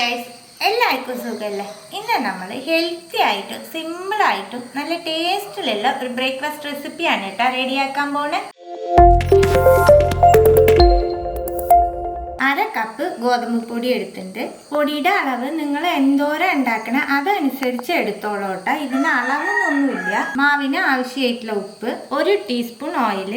Guys എല്ലാവർക്കും സുഖമല്ലേ ഇന്ന് നമ്മൾ ഹെൽത്തി ആയിട്ടും സിമ്പിളായിട്ടും നല്ല ടേസ്റ്റിലുള്ള ഒരു ബ്രേക്ക്ഫാസ്റ്റ് റെസിപ്പിയാണ് കേട്ടോ റെഡിയാക്കാൻ പോണേ. അര കപ്പ് ഗോതമ്പ് പൊടി എടുത്തിട്ടുണ്ട് പൊടിയുടെ അളവ് നിങ്ങൾ എന്തോരം ഉണ്ടാക്കണ അതനുസരിച്ച് എടുത്തോളൂ കേട്ടോ. ഇതിന് അളവൊന്നുമില്ല. മാവിന് ആവശ്യമായിട്ടുള്ള ഉപ്പ് ഒരു ടീസ്പൂൺ ഓയിൽ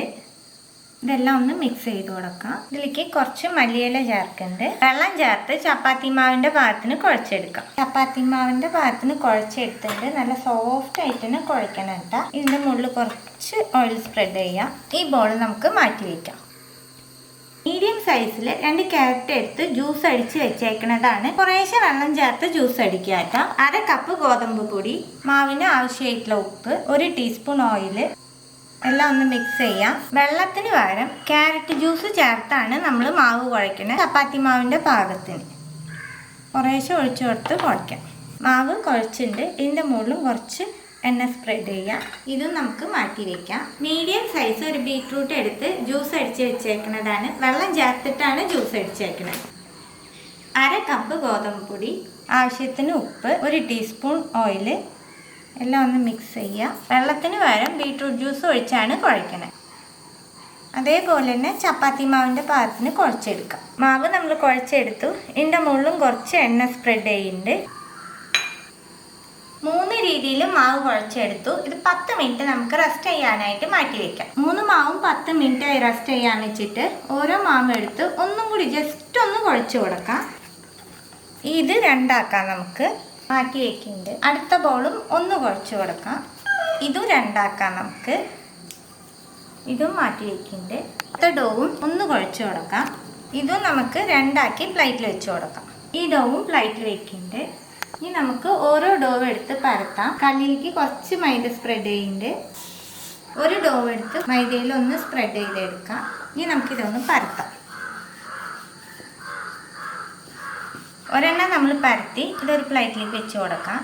ഇതെല്ലാം ഒന്ന് മിക്സ് ചെയ്ത് കൊടുക്കാം. ഇതിലേക്ക് കുറച്ച് മല്ലിയില ചേർക്കുന്നുണ്ട്. വെള്ളം ചേർത്ത് ചപ്പാത്തി മാവിന്റെ ഭാഗത്തിന് കുഴച്ചെടുക്കാം. ചപ്പാത്തി മാവിന്റെ ഭാഗത്തിന് കുഴച്ചെടുത്തിട്ട് നല്ല സോഫ്റ്റ് ആയിട്ട് തന്നെ കുഴക്കണം കേട്ടോ. ഇതിന്റെ മുകളിൽ കുറച്ച് ഓയിൽ സ്പ്രെഡ് ചെയ്യാം. ഈ ബോൾ നമുക്ക് മാറ്റി വയ്ക്കാം മീഡിയം സൈസിൽ രണ്ട് ക്യാരറ്റ് എടുത്ത് ജ്യൂസ് അടിച്ച് വെച്ചേക്കുന്നതാണ് കുറേശ്ശെ വെള്ളം ചേർത്ത് ജ്യൂസ് അടിക്കുക അര കപ്പ് ഗോതമ്പ് പൊടി മാവിന് ആവശ്യമായിട്ടുള്ള ഉപ്പ് ഒരു ടീസ്പൂൺ ഓയിൽ എല്ലാം ഒന്ന് മിക്സ് ചെയ്യാം. വെള്ളത്തിന് പകരം ക്യാരറ്റ് ജ്യൂസ് ചേർത്താണ് നമ്മൾ മാവ് കുഴയ്ക്കുന്നത്. ചപ്പാത്തി മാവിന്റെ പാകത്തിന്. കുറേശ്ശെ ഒഴിച്ചു കൊടുത്ത് കുഴയ്ക്കാം. മാവ് കുഴച്ചിട്ടുണ്ട്. ഇതിന്റെ മുകളിലും കുറച്ച് എണ്ണ സ്പ്രെഡ് ചെയ്യാം. ഇതും നമുക്ക് മാറ്റി വെക്കാം. മീഡിയം സൈസ് ഒരു ബീറ്റ്റൂട്ട് എടുത്ത് ജ്യൂസ് അടിച്ച് വെച്ചേക്കുന്നതാണ്. വെള്ളം ചേർത്തിട്ടാണ് ജ്യൂസ് അടിച്ചേക്കുന്നത്. അര കപ്പ് ഗോതമ്പ് പൊടി ആവശ്യത്തിന് ഉപ്പ് ഒരു ടീസ്പൂൺ ഓയിൽ എല്ലാം ഒന്ന് മിക്സ് ചെയ്യുക. വെള്ളത്തിന് പകരം ബീട്രൂട്ട് ജ്യൂസ് ഒഴിച്ചാണ് കുഴയ്ക്കുന്നത് അതേപോലെ തന്നെ ചപ്പാത്തി മാവിന്റെ പാകത്തിന് കുഴച്ചെടുക്കാം. മാവ് നമ്മൾ കുഴച്ചെടുത്തു. ഇതിന്റെ മുകളിലും കുറച്ച് എണ്ണ സ്പ്രെഡ് ചെയ്യുന്നുണ്ട്. മൂന്ന് രീതിയിൽ മാവ് കുഴച്ചെടുത്തു. ഇത് പത്ത് മിനിറ്റ് നമുക്ക് റെസ്റ്റ് ചെയ്യാനായിട്ട് മാറ്റി വെക്കാം. മൂന്ന് മാവും പത്ത് മിനിറ്റ് ആയി റെസ്റ്റ് ചെയ്യാൻ വെച്ചിട്ട് ഓരോ മാവും എടുത്ത് ഒന്നും കൂടി ജസ്റ്റ് ഒന്ന് കുഴച്ച് കൊടുക്കാം. ഇത് രണ്ടാക്കാം നമുക്ക്. മാറ്റി വെക്കുന്നുണ്ട് അടുത്ത ബോളും ഒന്ന് കുഴച്ച് കൊടുക്കാം. ഇതും രണ്ടാക്കാം നമുക്ക്. ഇതും മാറ്റി വെക്കുന്നുണ്ട് അടുത്ത ഡോവും ഒന്ന് കുഴച്ച് കൊടുക്കാം. ഇതും നമുക്ക് രണ്ടാക്കി പ്ലേറ്റിൽ വെച്ച് കൊടുക്കാം. ഈ ഡോവും പ്ലേറ്റിൽ വെക്കുന്നുണ്ട് ഇനി നമുക്ക് ഓരോ ഡോവ് എടുത്ത് പരത്താം. കല്ലിലേക്ക് കുറച്ച് മൈദ സ്പ്രെഡ് ചെയ്യുന്നുണ്ട് ഒരു ഡോവ് എടുത്ത് മൈദയിൽ ഒന്ന് സ്പ്രെഡ് ചെയ്തെടുക്കാം. ഇനി നമുക്കിതൊന്ന് പരത്താം. ഒരെണ്ണം നമ്മൾ പരത്തി ഇതൊരു പ്ലേറ്റിലേക്ക് വെച്ച് കൊടുക്കാം.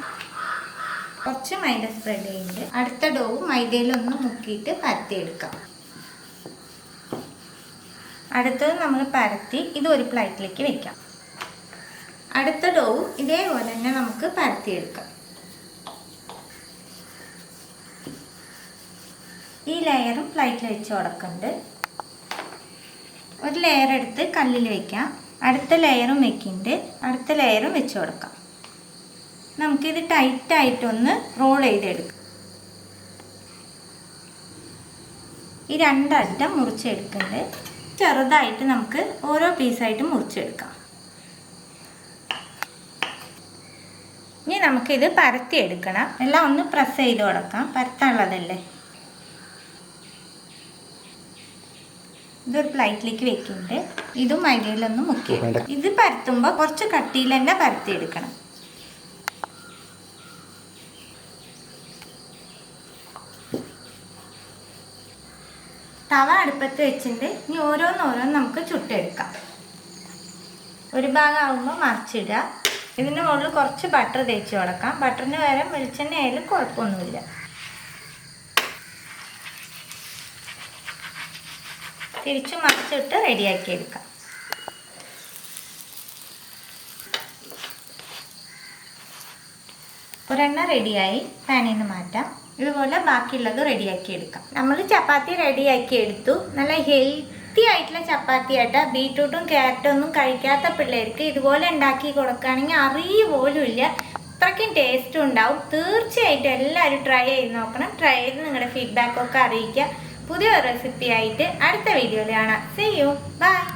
കുറച്ച് മൈദ സ്പ്രെഡ് ചെയ്യുന്നുണ്ട് അടുത്ത ഡോവ് മൈദയിലൊന്ന് മുക്കിയിട്ട് പരത്തിയെടുക്കാം. അടുത്തത് നമ്മൾ പരത്തി ഇത് ഒരു പ്ലേറ്റിലേക്ക് വെക്കാം. അടുത്ത ഡോവ് ഇതേപോലെ തന്നെ നമുക്ക് പരത്തിയെടുക്കാം. ഈ ലെയറും പ്ലേറ്റിൽ വെച്ച് കൊടുക്കുന്നുണ്ട്. ഒരു ലെയർ എടുത്ത് കല്ലിൽ വെക്കാം. അടുത്ത ലെയറും വെക്കിണ്ട്. അടുത്ത ലെയറും വെച്ച് കൊടുക്കാം. നമുക്കിത് ടൈറ്റായിട്ടൊന്ന് റോൾ ചെയ്തെടുക്കാം. ഈ രണ്ടറ്റം മുറിച്ചെടുക്കുന്നുണ്ട് ചെറുതായിട്ട് നമുക്ക് ഓരോ പീസായിട്ട് മുറിച്ചെടുക്കാം. ഇനി നമുക്കിത് പരത്തിയെടുക്കണം. എല്ലാം ഒന്ന് പ്രസ് ചെയ്ത് കൊടുക്കാം. പരത്താനുള്ളതല്ലേ? ഇതൊരു പ്ലേറ്റിലേക്ക് വെക്കുന്നുണ്ട്. ഇതും മൈദയിലൊന്ന് മുക്കി ഇത് പരത്തുമ്പോൾ കുറച്ച് കട്ടിയിൽ തന്നെ പരത്തിയെടുക്കണം തവ അടുപ്പത്ത് വെച്ചിട്ട് ഇനി ഓരോന്നോരോന്ന് നമുക്ക് ചുട്ടെടുക്കാം. ഒരു ഭാഗം ആകുമ്പോൾ മറിച്ചിടുക. ഇതിന്റെ മുകളിൽ കുറച്ച് ബട്ടർ തേച്ച് കൊടുക്കാം. ബട്ടറിന് പകരം വെളിച്ചെണ്ണ ആയാലും കുഴപ്പമൊന്നുമില്ല. തിരിച്ചു മറിച്ചിട്ട് റെഡിയാക്കി എടുക്കാം. ഒരെണ്ണ റെഡിയായി പാനിൽ നിന്ന് മാറ്റാം. ഇതുപോലെ ബാക്കിയുള്ളത് റെഡിയാക്കി എടുക്കാം. നമ്മൾ ചപ്പാത്തി റെഡിയാക്കി എടുത്തു. നല്ല ഹെൽത്തി ആയിട്ടുള്ള ചപ്പാത്തി ആയിട്ട് ബീട്രൂട്ടും ക്യാരറ്റും ഒന്നും കഴിക്കാത്ത പിള്ളേർക്ക് ഇതുപോലെ ഉണ്ടാക്കി കൊടുക്കുകയാണെങ്കിൽ അറിയ പോലും ഇല്ല. അത്രയ്ക്കും ടേസ്റ്റും ഉണ്ടാവും. തീർച്ചയായിട്ടും എല്ലാവരും ട്രൈ ചെയ്ത് നോക്കണം. ട്രൈ ചെയ്ത് നിങ്ങളുടെ ഫീഡ്ബാക്കൊക്കെ അറിയിക്കുക. പുതിയ റെസിപ്പി ആയിട്ട് അടുത്ത വീഡിയോയിൽ കാണാം. See you by